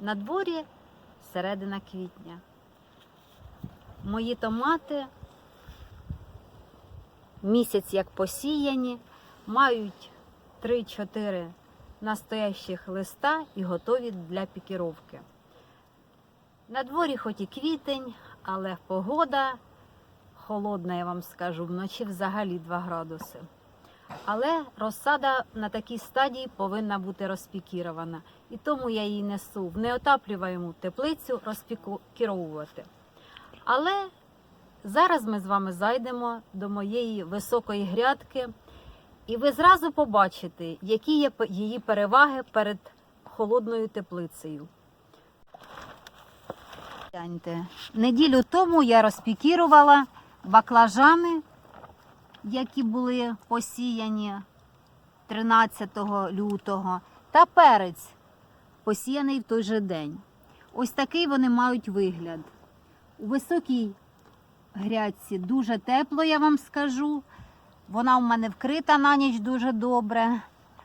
На дворі середина квітня. Мої томати місяць як посіяні, мають 3-4 настоящих листа і готові для пікіровки. На дворі хоч і квітень, але погода холодна, я вам скажу, вночі взагалі 2 градуси. Але розсада на такій стадії повинна бути розпікірована. І тому я її несу в неотаплюваєму теплицю розпікіровувати. Але зараз ми з вами зайдемо до моєї високої грядки, і ви зразу побачите, які є її переваги перед холодною теплицею. Неділю тому я розпікірувала баклажани, які були посіяні 13 лютого, та перець, посіяний в той же день. Ось такий вони мають вигляд. У високій грядці дуже тепло, я вам скажу. Вона у мене вкрита на ніч дуже добре.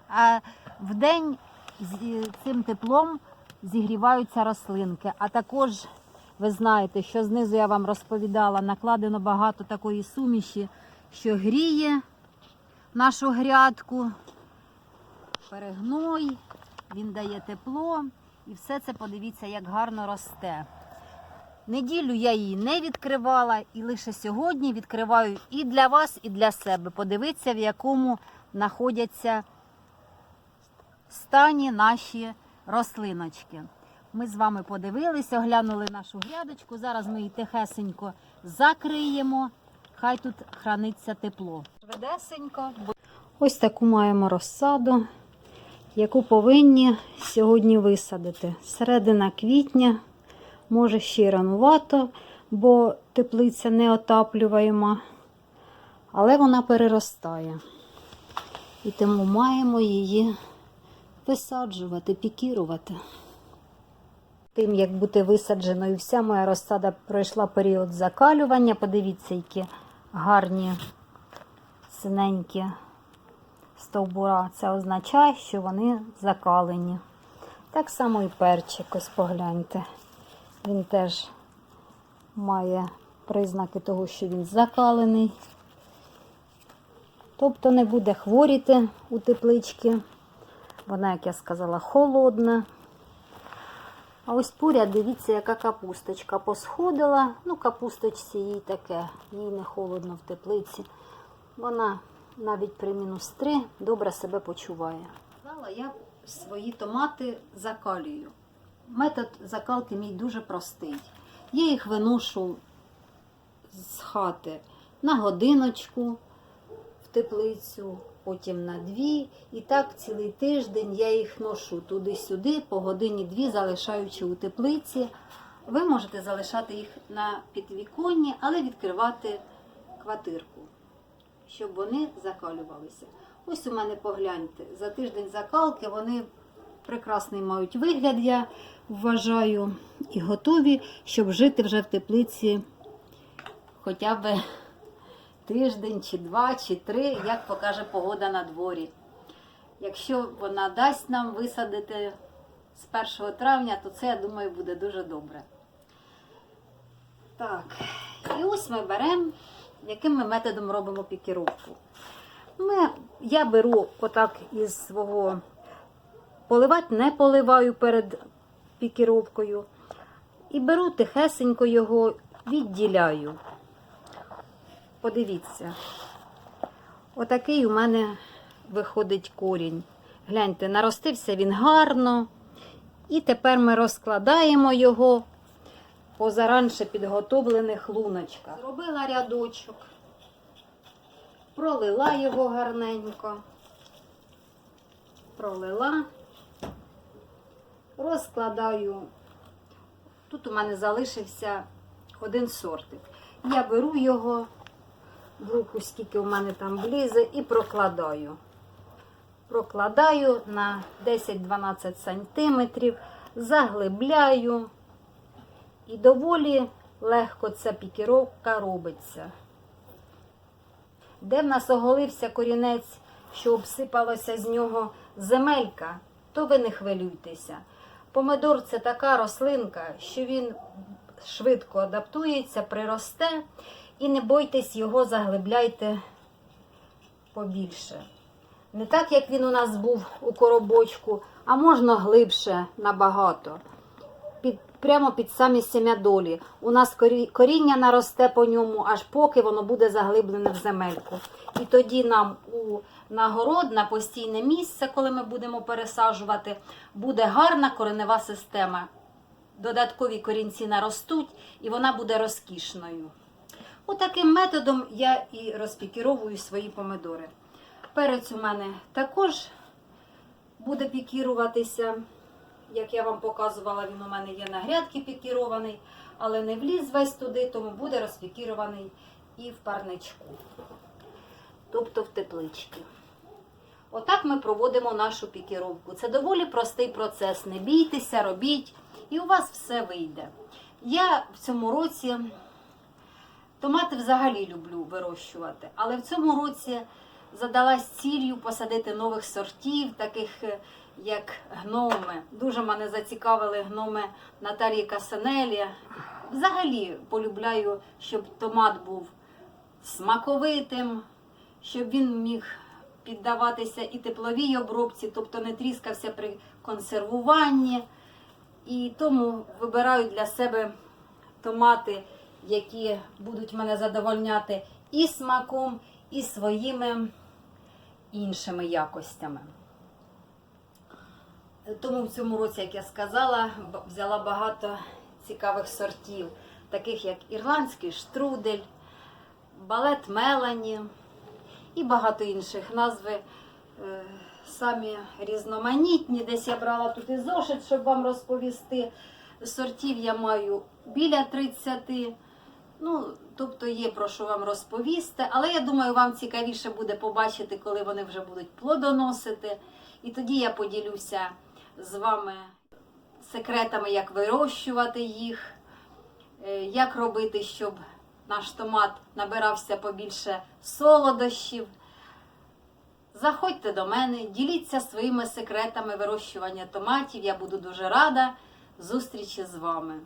А вдень з цим теплом зігріваються рослинки. А також ви знаєте, що знизу я вам розповідала, накладено багато такої суміші, що гріє нашу грядку, перегной, він дає тепло. І все це подивіться, як гарно росте. Неділю я її не відкривала і лише сьогодні відкриваю і для вас, і для себе. Подивитися, в якому знаходяться стані наші рослиночки. Ми з вами подивилися, оглянули нашу грядочку. Зараз ми її тихесенько закриємо. Хай тут храниться тепло. Швидесенько. Ось таку маємо розсаду, яку повинні сьогодні висадити. Середина квітня, може ще й ранувато, бо теплиця не отаплюємо, але вона переростає. І тому маємо її висаджувати, пікірувати. Тим, як бути висадженою, вся моя розсада пройшла період закалювання. Подивіться, які гарні синенькі стовбура. Це означає, що вони закалені. Так само і перчик, ось погляньте. Він теж має признаки того, що він закалений. Тобто не буде хворіти у тепличці. Вона, як я сказала, холодна. А ось поряд, дивіться, яка капусточка посходила. Ну, капусточці їй таке, їй не холодно в теплиці. Вона навіть при мінус 3 добре себе почуває. Сказала, я свої томати закалюю. Метод закалки мій дуже простий. Я їх виношу з хати на годиночку в теплицю, потім на дві. І так цілий тиждень я їх ношу туди-сюди, по годині-дві, залишаючи у теплиці. Ви можете залишати їх на підвіконні, але відкривати квартирку, щоб вони закалювалися. Ось у мене погляньте, за тиждень закалки вони прекрасний мають вигляд, я вважаю, і готові, щоб жити вже в теплиці хоча б тиждень, чи два, чи три, як покаже погода на дворі. Якщо вона дасть нам висадити з 1 травня, то це, я думаю, буде дуже добре. Так, і ось ми беремо, яким ми методом робимо пікіровку. Ми, я беру отак із свого поливати не поливаю перед пікіровкою. І беру тихесенько його, відділяю. Подивіться, отакий у мене виходить корінь. Гляньте, наростився він гарно. І тепер ми розкладаємо його по заранше підготовлених луночках. Зробила рядочок, пролила його гарненько, пролила, розкладаю. Тут у мене залишився один сортик. Я беру його в руку, скільки у мене там влізе, і прокладаю. Прокладаю на 10-12 сантиметрів, заглибляю. І доволі легко ця пікіровка робиться. Де в нас оголився корінець, що обсипалося з нього земелька, то ви не хвилюйтеся. Помидор це така рослинка, що він швидко адаптується, приросте, і не бойтесь його, заглибляйте побільше. Не так, як він у нас був у коробочку, а можна глибше набагато. Під, прямо під самі семядолі. У нас коріння наросте по ньому, аж поки воно буде заглиблене в земельку. І тоді нам у нагород на постійне місце, коли ми будемо пересаджувати, буде гарна коренева система. Додаткові корінці наростуть, і вона буде розкішною. Отаким методом я і розпікіровую свої помидори. Перець у мене також буде пікіруватися. Як я вам показувала, він у мене є на грядки пікірований, але не вліз весь туди, тому буде розпікірований і в парничку, тобто в тепличці. Отак ми проводимо нашу пікіровку. Це доволі простий процес. Не бійтеся, робіть, і у вас все вийде. Я в цьому році томати взагалі люблю вирощувати, але в цьому році задалась ціллю посадити нових сортів, таких е, як гноми. Дуже мене зацікавили гноми Наталії Касанелі. Взагалі полюбляю, щоб томат був смаковитим, щоб він міг піддаватися і тепловій обробці, тобто не тріскався при консервуванні. І тому вибираю для себе томати, які будуть мене задовольняти і смаком, і своїми іншими якостями. Тому в цьому році, як я сказала, взяла багато цікавих сортів, таких як ірландський штрудель, балет Мелані і багато інших. Назви е, самі різноманітні. Десь я брала тут і зошит, щоб вам розповісти. Сортів я маю біля 30. Ну, тобто є про що вам розповісти, але я думаю, вам цікавіше буде побачити, коли вони вже будуть плодоносити. І тоді я поділюся з вами секретами, як вирощувати їх, е, як робити, щоб наш томат набирався побільше солодощів. Заходьте до мене, діліться своїми секретами вирощування томатів. Я буду дуже рада зустрічі з вами.